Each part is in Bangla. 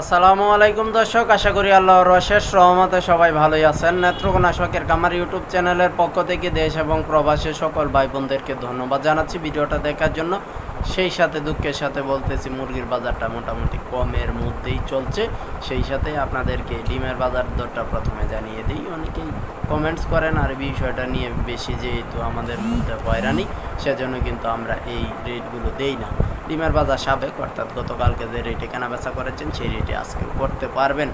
আসসালামু আলাইকুম দর্শক, আশা করি আল্লাহর অশেষ রহমতে সবাই ভালোই আছেন। নেত্রকোনা শখের কামার ইউটিউব চ্যানেলের পক্ষ থেকে দেশ এবং প্রবাসী সকল ভাই বোনদেরকে ধন্যবাদ জানাচ্ছি। ভিডিওটা দেখার জন্য সেই সাথে, দুঃখের সাথে বলতেছি, মুরগির বাজারটা মোটামুটি কমের মধ্যেই চলছে। সেই সাথে আপনাদেরকে ডিমের বাজার দরটা প্রথমে জানিয়ে দিই। অনেকেই কমেন্টস করেন, আর বিষয়টা নিয়ে বেশি যেহেতু আমাদের মধ্যে হয়রানি, সেজন্য কিন্তু আমরা এই রেটগুলো দেই না। ডিমের বাজার সাবেক, অর্থাৎ গতকালকে যে রেটে কেনাবেচা করেছেন, সেই রেটে আজকে করতে পারবেন।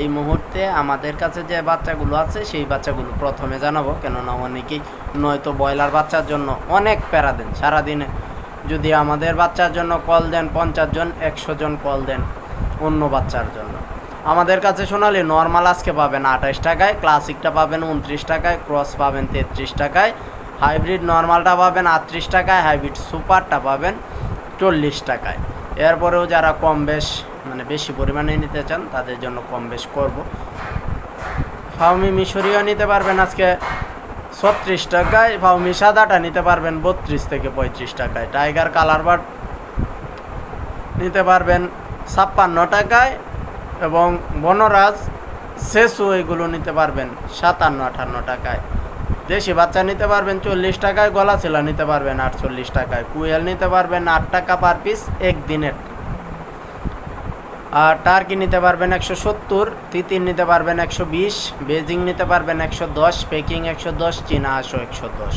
এই মুহূর্তে আমাদের কাছে যে বাচ্চাগুলো আছে, সেই বাচ্চাগুলো প্রথমে জানাব। কেননা অনেকেই নয়তো ব্রয়লার বাচ্চার জন্য অনেক প্যারা দেন। সারাদিনে যদি আমাদের বাচ্চার জন্য কল দেন পঞ্চাশ জন, একশো জন কল দেন অন্য বাচ্চার জন্য। আমাদের কাছে শোনালে নর্মাল আজকে পাবেন আঠাশ টাকায়, ক্লাসিকটা পাবেন উনত্রিশ টাকায়, ক্রস পাবেন তেত্রিশ টাকায়, হাইব্রিড নর্মালটা পাবেন আটত্রিশ টাকায়, হাইব্রিড সুপারটা পাবেন চল্লিশ টাকায়। এরপরেও যারা কম বেশ মানে বেশি পরিমাণে নিতে চান, তাদের জন্য কম বেশ করব। ফাউমি মিশরীয় নিতে পারবেন আজকে ছত্রিশ টাকায় ফাউমি সাদাটা নিতে পারবেন বত্রিশ থেকে পঁয়ত্রিশ টাকায়। টাইগার কালার বার্ড নিতে পারবেন ছাপ্পান্ন টাকায় এবং বনরাজ শেষু এগুলো নিতে পারবেন সাতান্ন আটান্ন টাকায়। দেশি বাচ্চা নিতে পারবেন চল্লিশ টাকায়, গলা ছেলা নিতে পারবেন আটচল্লিশ টাকায়, কুয়েল নিতে পারবেন আট টাকা পার পিস একদিনের। আর টার্কি নিতে পারবেন একশো সত্তর, তিতির নিতে পারবেন একশো বিশ, বেজিং নিতে পারবেন একশো দশ, পেকিং একশো দশ, চীনা আশো একশো দশ।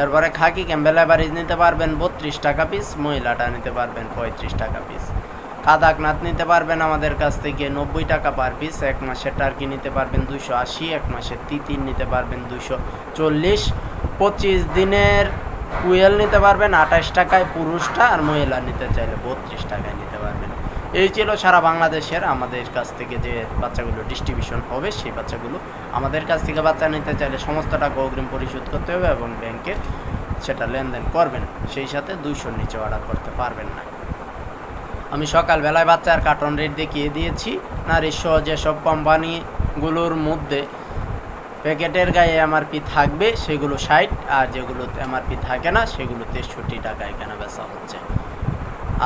এরপরে খাকি ক্যাম্বেল অ্যাভারেজ নিতে পারবেন বত্রিশ টাকা পিস, মহিলাটা নিতে পারবেন পঁয়ত্রিশ টাকা পিস। কাদাকনাথ নিতে পারবেন আমাদের কাছ থেকে নব্বই টাকা পার পিস এক মাসের টার্কি নিতে পারবেন দুশো আশি, এক মাসের তিতির নিতে পারবেন দুশো চল্লিশ। পঁচিশ দিনের কুয়েল নিতে পারবেন আঠাশ টাকায় পুরুষটা, আর মহিলা নিতে চাইলে বত্রিশ টাকায় নিতে পারবেন। এই ছিল সারা বাংলাদেশের আমাদের কাছ থেকে যে বাচ্চাগুলো ডিস্ট্রিবিউশন হবে, সেই বাচ্চাগুলো আমাদের কাছ থেকে বাচ্চা নিতে চাইলে সমস্ত টাকা অগ্রিম পরিশোধ করতে হবে এবং ব্যাংকে সেটা লেনদেন করবেন। সেই সাথে দুইশোর নিচে অর্ডার করতে পারবেন না। আমি সকালবেলায় বাচ্চার কার্টন রেট দেখিয়ে দিয়েছি। নারী সহ যেসব কোম্পানিগুলোর মধ্যে প্যাকেটের গায়ে এমআরপি থাকবে, সেগুলো ষাট, আর যেগুলোতে এমআরপি থাকে না, সেগুলো তেষট্টি টাকায় কেনা বেচা হচ্ছে।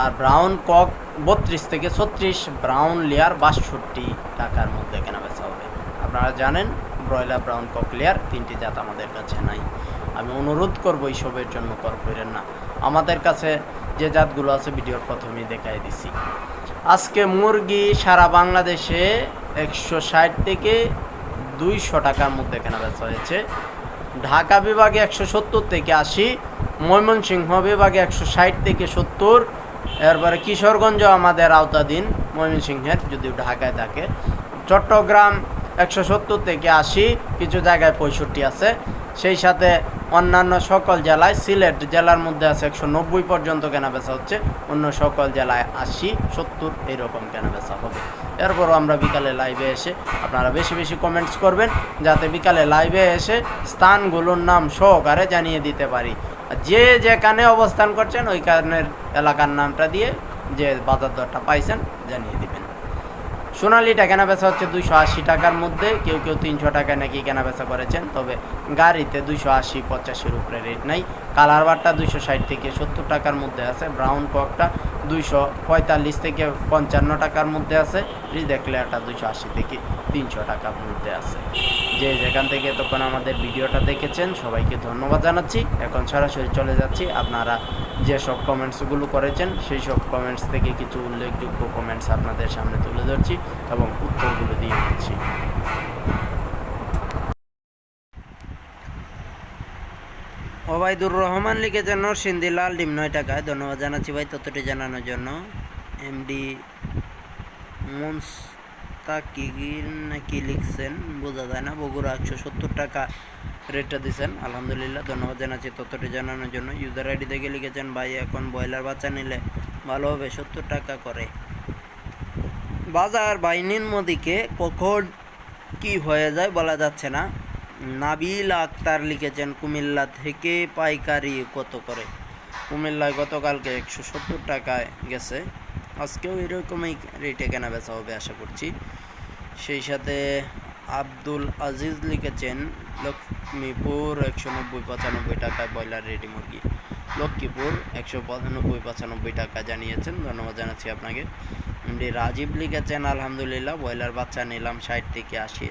আর ব্রাউন কক বত্রিশ থেকে ছত্রিশ ব্রাউন লেয়ার বাষট্টি টাকার মধ্যে কেনা বেচা হবে। আপনারা জানেন ব্রয়লার ব্রাউন কক লেয়ার তিনটি জাত আমাদের কাছে নাই। আমি অনুরোধ করব, এইসবের জন্য কর করেন না। আমাদের কাছে যে জাতগুলো আছে ভিডিওর প্রথমেই দেখাই দিছি। আজকে মুরগি সারা বাংলাদেশে একশো ষাট থেকে দুইশো টাকার মধ্যে কেনা বেচা হয়েছে। ঢাকা বিভাগে একশো সত্তর থেকে আশি, ময়মনসিংহ বিভাগে একশো ষাট থেকে সত্তর, এরপরে কিশোরগঞ্জ আমাদের আওতাধীন, ময়মনসিংহের যদিও ঢাকায় থাকে। চট্টগ্রাম একশো সত্তর থেকে আশি, কিছু জায়গায় পঁয়ষট্টি আছে। সেই সাথে অন্যান্য সকল জেলায়, সিলেট জেলার মধ্যে আছে একশো নব্বই পর্যন্ত কেনাবেচা হচ্ছে, অন্য সকল জেলায় আশি, সত্তর এইরকম কেনাবেচা হবে। এরপরও আমরা বিকালে লাইভে এসে আপনারা বেশি বেশি কমেন্টস করবেন, যাতে বিকালে লাইভে এসে স্থানগুলোর নাম সহকারে জানিয়ে দিতে পারি। যে যেখানে অবস্থান করছেন ওই ওইখানের এলাকার নামটা দিয়ে যে বাজার দরটা পাইছেন, জানিয়ে সোনালিটা কেনা বেচা হচ্ছে দুইশো আশি টাকার মধ্যে। কেউ কেউ তিনশো টাকায় নাকি কেনা বেচা করেছেন, তবে গাড়িতে দুইশো আশি, পঁচাশির উপরে রেট নাই। কালার বারটা দুইশো ষাট থেকে সত্তর টাকার মধ্যে আছে ব্রাউন ককটা দুইশো পঁয়তাল্লিশ থেকে পঞ্চান্ন টাকার মধ্যে আছে রিজেক্ট লেয়ারটা দুইশো আশি থেকে তিনশো টাকার মধ্যে আছে। যে যেখান থেকে তখন আমাদের ভিডিওটা দেখেছেন, সবাইকে ধন্যবাদ জানাচ্ছি। এখন সরাসরি চলে যাচ্ছি, আপনারা যেসব কমেন্টসগুলো করেছেন, সেই সব কমেন্টস থেকে কিছু উল্লেখযোগ্য কমেন্টস আপনাদের সামনে তুলে ধরছি এবং উত্তরগুলো দিয়ে দিচ্ছি। ওবায়দুর রহমান লিখেছেন, নরসিংদী লাল ডিম নয় টাকায়। ধন্যবাদ জানাচ্ছি ভাই তথ্যটি জানানোর জন্য। এমডি মুনস্তাকি নাকি লিখছেন, বোঝা যায় না। বগুড়া একশো সত্তর টাকা রেটটা দিচ্ছেন আলহামদুলিল্লাহ, ধন্যবাদ জানাচ্ছি তথ্যটি জানানোর জন্য। ইউজার আইডি থেকে লিখেছেন, ভাই, এখন ব্রয়লার বাচ্চা নিলে ভালো হবে, সত্তর টাকা করে। বাজার বাহিনীর মোদিকে কখন কি হয়ে যায় বলা যাচ্ছে না। নাবিল আক্তার লিখেছেন, কুমিল্লা থেকে পাইকারি কত করে? কুমিল্লায় গতকালকে একশো সত্তর টাকায় গেছে। আজকেও এরকমই রেটে কেনা বেচা হবে আশা করছি। সেই সাথে আব্দুল আজিজ লিখেছেন, লক্ষ্মীপুর একশো নব্বই পঁচানব্বই টাকায় ব্রয়লার রেডি মুরগি। লক্ষ্মীপুর একশো পঁচানব্বই পঁচানব্বই টাকা জানিয়েছেন, ধন্যবাদ জানাচ্ছি আপনাকে। রাজীব লিখেছেন, আলহামদুলিল্লাহ ব্রয়লার বাচ্চা নিলাম ষাট থেকে আশি,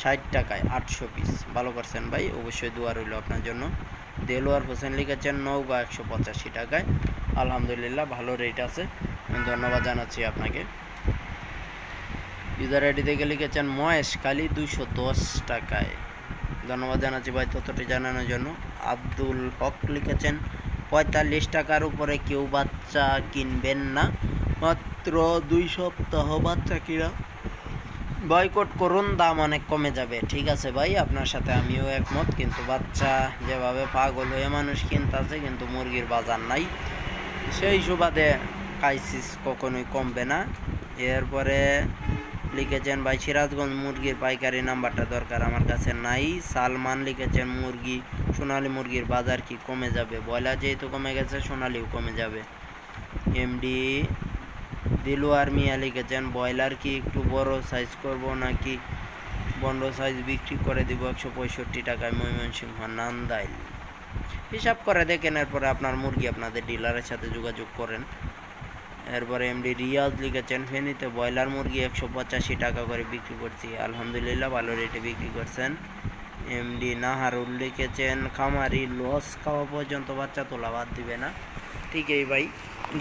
ষাট টাকায় আটশো পিস। ভালো করছেন ভাই, অবশ্যই দোয়া রইল আপনার জন্য। দেলোয়ার হোসেন লিখেছেন নৌকা একশো পঁচাশি টাকায়। আলহামদুলিল্লাহ ভালো রেট আছে। ধন্যবাদ জানাচ্ছি আপনাকে। ইউজার আইডি থেকে লিখেছেন, মহেশ কালী দুইশো দশ টাকায়। ধন্যবাদ জানাচ্ছি ভাই ততটি জানানোর জন্য। আব্দুল হক লিখেছেন, পঁয়তাল্লিশ টাকার উপরে কেউ বাচ্চা কিনবেন না। মাত্র দুই সপ্তাহ বাচ্চা কিনা? বয়কট করুন, দাম অনেক কমে যাবে। ঠিক আছে ভাই, আপনার সাথে আমিও একমত, কিন্তু বাচ্চা যেভাবে পাগল হয়ে মানুষ কিনতেছে, কিন্তু মুরগির বাজার নাই। সেই সুবাদে ক্রাইসিস কখনোই কমবে না। এরপরে লিখেছেন, ভাই, সিরাজগঞ্জ মুরগির পাইকারি নাম্বারটা দরকার আমার কাছে নাই। সালমান লিখেছেন, মুরগি, সোনালী মুরগির বাজার কি কমে যাবে? ব্রয়লার যেহেতু কমে গেছে, সোনালিও কমে যাবে। এমডি দিলওয়ার মিয়া লিখেছেন ব্রয়লার কি একটু বড় সাইজ করব নাকি বন্ড সাইজ বিক্রি করে দিব একশো পঁয়ষট্টি টাকায় ময়মনসিংহ নান্দাইল? হিসাব করে দেখেন, এরপরে আপনার মুরগি আপনাদের ডিলারের সাথে যোগাযোগ করেন। এরপরে এমডি রিয়াজ লিখেছেন, ফেনীতে ব্রয়লার মুরগি একশো পঁচাশি টাকা করে বিক্রি করছি, আলহামদুলিল্লাহ ভালো রেটে বিক্রি করছেন। এমডি নাহারুল লিখেছেন, খামারি লস খাওয়া পর্যন্ত বাচ্চা তোলা বাদ দিবে না। ঠিকই ভাই,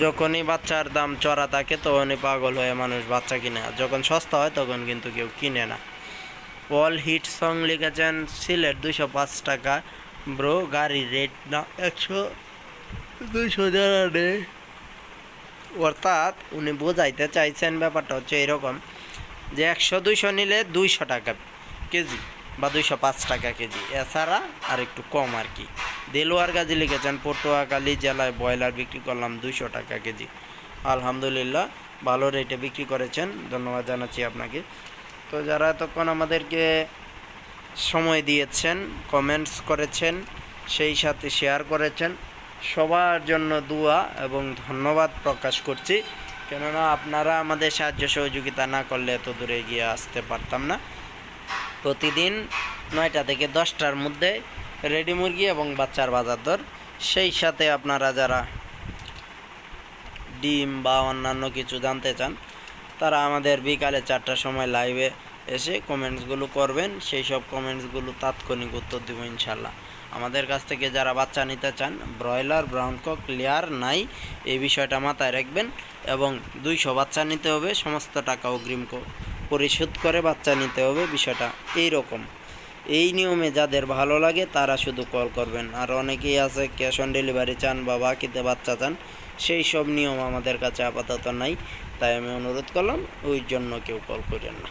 যখনই বাচ্চার দাম চড়া থাকে তখনই পাগল হয়ে মানুষ বাচ্চা কিনে যখন সস্তা হয় তখন কিন্তু কেউ কিনে না। অল হিট সং লিখেছেন, সিলেট দুশো পাঁচ টাকা, ব্রো গাড়ির রেট না, একশো দুশো জানা নেই অর্থাৎ উনি বোঝাইতে চাইছেন ব্যাপারটা হচ্ছে এরকম যে একশো দুইশো নিলে দুইশো টাকা কেজি বা দুইশো পাঁচ টাকা কেজি। এছাড়া আর একটু কম আর কি। দেলোয়ার গাজী লিখেছেন, পটুয়াখালী জেলায় ব্রয়লার বিক্রি করলাম দুইশো টাকা কেজি। আলহামদুলিল্লাহ, ভালো রেটে বিক্রি করেছেন। ধন্যবাদ জানাচ্ছি আপনাকে। তো যারা এতক্ষণ আমাদেরকে সময় দিয়েছেন কমেন্টস করেছেন, সেই সাথে শেয়ার করেছেন সবার জন্য দোয়া এবং ধন্যবাদ প্রকাশ করছি। কেননা আপনারা আমাদের সাহায্য সহযোগিতা না করলে এত দূরে এগিয়ে আসতে পারতাম না। প্রতিদিন নয়টা থেকে দশটার মধ্যে রেডি মুরগি এবং বাচ্চার বাজার দর। সেই সাথে আপনারা যারা ডিম বা অন্যান্য কিছু জানতে চান, তারা আমাদের বিকালে চারটার সময় লাইভে এসে কমেন্টসগুলো করবেন। সেই সব কমেন্টসগুলো তাৎক্ষণিক উত্তর দেবো ইনশাল্লাহ আমাদের কাছ থেকে যারা বাচ্চা নিতে চান, ব্রয়লার ব্রাউন কক লেয়ার নাই, এই বিষয়টা মাথায় রাখবেন এবং দুইশো বাচ্চা নিতে হবে, সমস্ত টাকা অগ্রিম পরিশোধ করে বাচ্চা নিতে হবে, বিষয়টা এই রকম এই নিয়মে যাদের ভালো লাগে তারা শুধু কল করবেন। আর অনেকেই আছে, ক্যাশ অন ডেলিভারি চান বা বাকিতে বাচ্চা চান, সেই সব নিয়ম আমাদের কাছে আপাতত নাই। তাই আমি অনুরোধ করলাম, ওই জন্য কেউ কল করেন না।